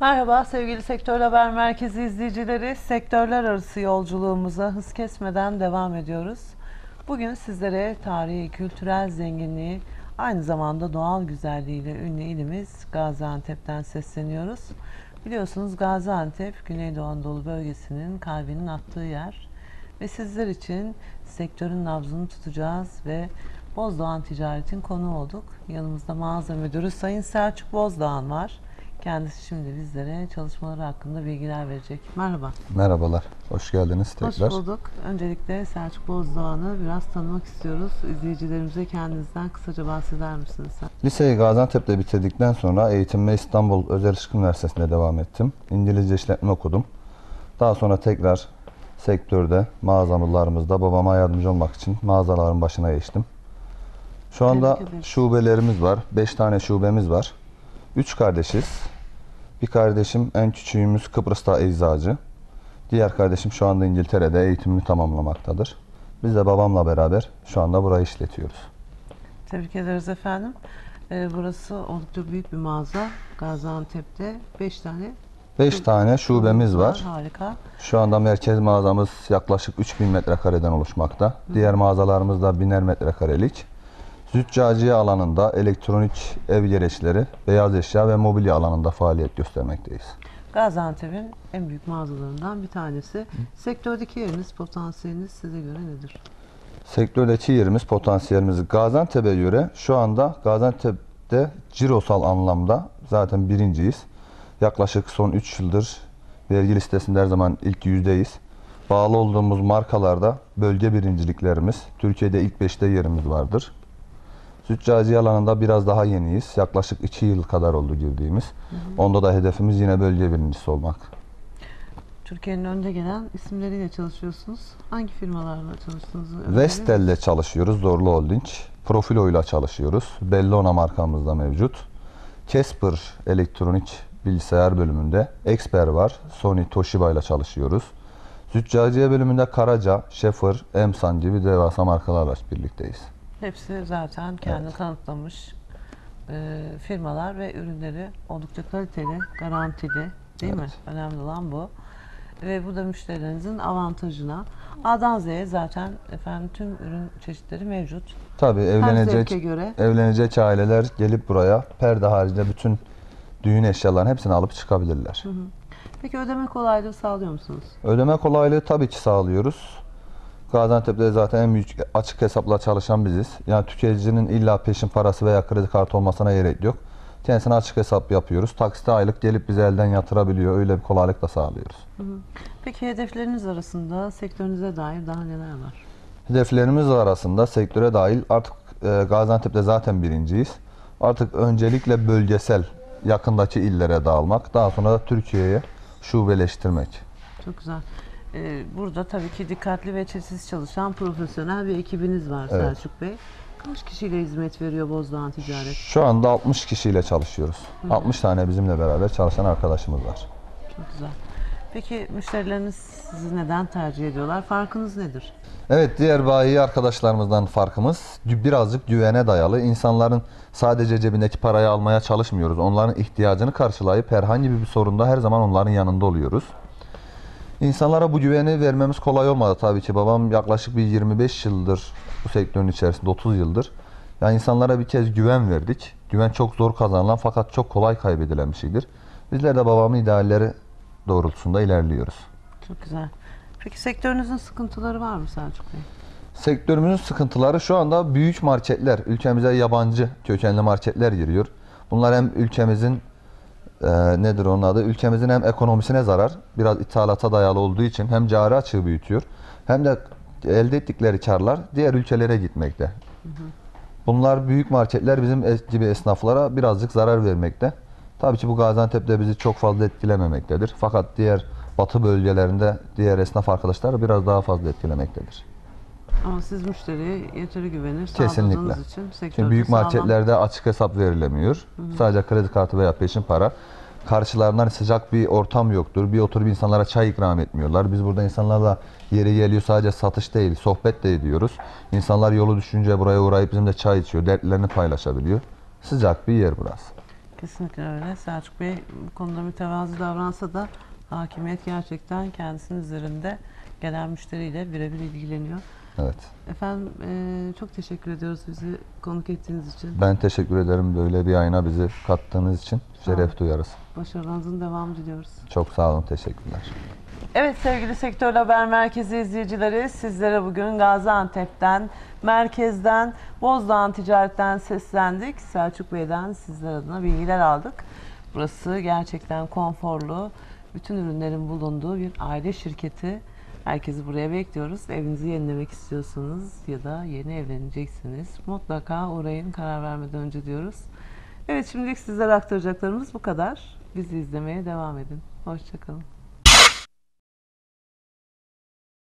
Merhaba sevgili Sektör Haber Merkezi izleyicileri. Sektörler arası yolculuğumuza hız kesmeden devam ediyoruz. Bugün sizlere tarihi, kültürel zenginliği, aynı zamanda doğal güzelliğiyle ünlü ilimiz Gaziantep'ten sesleniyoruz. Biliyorsunuz Gaziantep, Güneydoğu Anadolu bölgesinin kalbinin attığı yer. Ve sizler için sektörün nabzını tutacağız ve Bozdoğan Ticaret'in konu olduk. Yanımızda mağaza müdürü Sayın Selçuk Bozdoğan var. Kendisi şimdi bizlere çalışmaları hakkında bilgiler verecek. Merhaba. Merhabalar, hoş geldiniz tekrar. Hoş bulduk. Öncelikle Selçuk Bozdoğan'ı biraz tanımak istiyoruz. İzleyicilerimize kendinizden kısaca bahseder misiniz? sen? Liseyi Gaziantep'te bitirdikten sonra eğitimime İstanbul Özel Işık Üniversitesi'nde devam ettim. İngilizce işletme okudum. Daha sonra tekrar sektörde, mağazalarımızda babama yardımcı olmak için mağazaların başına geçtim. Şu anda şubelerimiz var. 5 tane şubemiz var. 3 kardeşiz. Bir kardeşim en küçüğümüz Kıbrıs'ta eczacı. Diğer kardeşim şu anda İngiltere'de eğitimini tamamlamaktadır. Biz de babamla beraber şu anda burayı işletiyoruz. Tebrik ederiz efendim. Ee, burası oldukça büyük bir mağaza. Gaziantep'te 5 tane 5 tane şubemiz var. Harika. Şu anda merkez mağazamız yaklaşık 3000 metrekareden oluşmakta. Diğer mağazalarımız da 1000'er metrekarelik. Züccaciye alanında elektronik ev gereçleri, beyaz eşya ve mobilya alanında faaliyet göstermekteyiz. Gaziantep'in en büyük mağazalarından bir tanesi. Sektördeki yeriniz, potansiyeliniz size göre nedir? Sektördeki yerimiz, potansiyelimiz Gaziantep'e göre şu anda Gaziantep'te cirosal anlamda zaten birinciyiz. Yaklaşık son 3 yıldır vergi listesinde her zaman ilk yüzdeyiz. Bağlı olduğumuz markalarda bölge birinciliklerimiz, Türkiye'de ilk 5'te yerimiz vardır. Züccaciye alanında biraz daha yeniyiz. Yaklaşık 2 yıl kadar oldu girdiğimiz. Onda da hedefimiz yine bölge birincisi olmak. Türkiye'nin önde gelen isimleriyle çalışıyorsunuz. Hangi firmalarla miyiz? Vestel'le çalışıyoruz, Zorlu Holding. Profilo'yla çalışıyoruz. Bellona markamızda mevcut. Casper elektronik bilgisayar bölümünde. Exper var. Sony, Toshiba ile çalışıyoruz. Züccaciye bölümünde Karaca, Schaefer, Emsan gibi devasa markalarla birlikteyiz. Hepsi zaten kendini kanıtlamış e, firmalar ve ürünleri oldukça kaliteli, garantili değil mi? Önemli olan bu. Ve bu da müşterilerinizin avantajına. A'dan Z'ye zaten efendim tüm ürün çeşitleri mevcut. Tabii evlenecek göre. evlenecek aileler gelip buraya perde haricinde bütün düğün eşyalarının hepsini alıp çıkabilirler. Peki ödeme kolaylığı sağlıyor musunuz? Ödeme kolaylığı tabii ki sağlıyoruz. Gaziantep'te zaten en büyük açık hesapla çalışan biziz. Yani tüketicinin illa peşin parası veya kredi kartı olmasına gerek yok. Kendisine açık hesap yapıyoruz. Taksite aylık gelip bize elden yatırabiliyor. Öyle bir kolaylık da sağlıyoruz. Peki hedefleriniz arasında sektörünüze dair daha neler var? Hedeflerimiz arasında sektöre dahil artık e, Gaziantep'te zaten birinciyiz. Artık öncelikle bölgesel yakındaki illere dağılmak. Daha sonra da Türkiye'ye şubeleştirmek. Çok güzel. Ee, burada tabii ki dikkatli ve çetsiz çalışan profesyonel bir ekibiniz var Evet. Selçuk Bey. Kaç kişiyle hizmet veriyor Bozdoğan Ticaret? Şu anda 60 kişiyle çalışıyoruz. 60 tane bizimle beraber çalışan arkadaşımız var. Çok güzel. Peki müşterileriniz sizi neden tercih ediyorlar? Farkınız nedir? Evet diğer bayi arkadaşlarımızdan farkımız birazcık güvene dayalı. İnsanların sadece cebindeki parayı almaya çalışmıyoruz. Onların ihtiyacını karşılayıp herhangi bir sorunda her zaman onların yanında oluyoruz. İnsanlara bu güveni vermemiz kolay olmadı tabii ki. Babam yaklaşık bir 25 yıldır bu sektörün içerisinde 30 yıldır. Yani insanlara bir kez güven verdik. Güven çok zor kazanılan fakat çok kolay kaybedilen bir şeydir. Bizler de babamın idealleri doğrultusunda ilerliyoruz. Çok güzel. Peki sektörünüzün sıkıntıları var mı Selçuk Bey? Sektörümüzün sıkıntıları şu anda büyük marketler, ülkemize yabancı kökenli marketler giriyor. Bunlar hem ülkemizin e, nedir onun adı? Ülkemizin hem ekonomisine zarar, biraz ithalata dayalı olduğu için hem cari açığı büyütüyor hem de elde ettikleri karlar diğer ülkelere gitmekte. Bunlar büyük marketler bizim gibi esnaflara birazcık zarar vermekte. Tabii ki bu Gaziantep'te bizi çok fazla etkilememektedir. Fakat diğer batı bölgelerinde diğer esnaf arkadaşlar biraz daha fazla etkilemektedir. Ama siz müşteriye yeteri güvenir Kesinlikle. için Şimdi büyük sağlam- marketlerde açık hesap verilemiyor. Sadece kredi kartı veya peşin para. Karşılarından sıcak bir ortam yoktur. Bir oturup insanlara çay ikram etmiyorlar. Biz burada insanlarla yeri geliyor sadece satış değil, sohbet de ediyoruz. İnsanlar yolu düşünce buraya uğrayıp bizimle çay içiyor, dertlerini paylaşabiliyor. Sıcak bir yer burası. Kesinlikle öyle. Selçuk Bey bu konuda mütevazı davransa da hakimiyet gerçekten kendisinin üzerinde gelen müşteriyle birebir ilgileniyor. Evet. Efendim e, çok teşekkür ediyoruz bizi konuk ettiğiniz için. Ben teşekkür ederim böyle bir yayına bizi kattığınız için. Şeref duyarız. Başarılarınızın devamı diliyoruz. Çok sağ olun. Teşekkürler. Evet sevgili Sektör Haber Merkezi izleyicileri sizlere bugün Gaziantep'ten, merkezden, Bozdağ'ın ticaretten seslendik. Selçuk Bey'den sizler adına bilgiler aldık. Burası gerçekten konforlu, bütün ürünlerin bulunduğu bir aile şirketi. Herkesi buraya bekliyoruz. Evinizi yenilemek istiyorsanız ya da yeni evleneceksiniz mutlaka uğrayın karar vermeden önce diyoruz. Evet şimdilik sizlere aktaracaklarımız bu kadar. Bizi izlemeye devam edin. Hoşçakalın.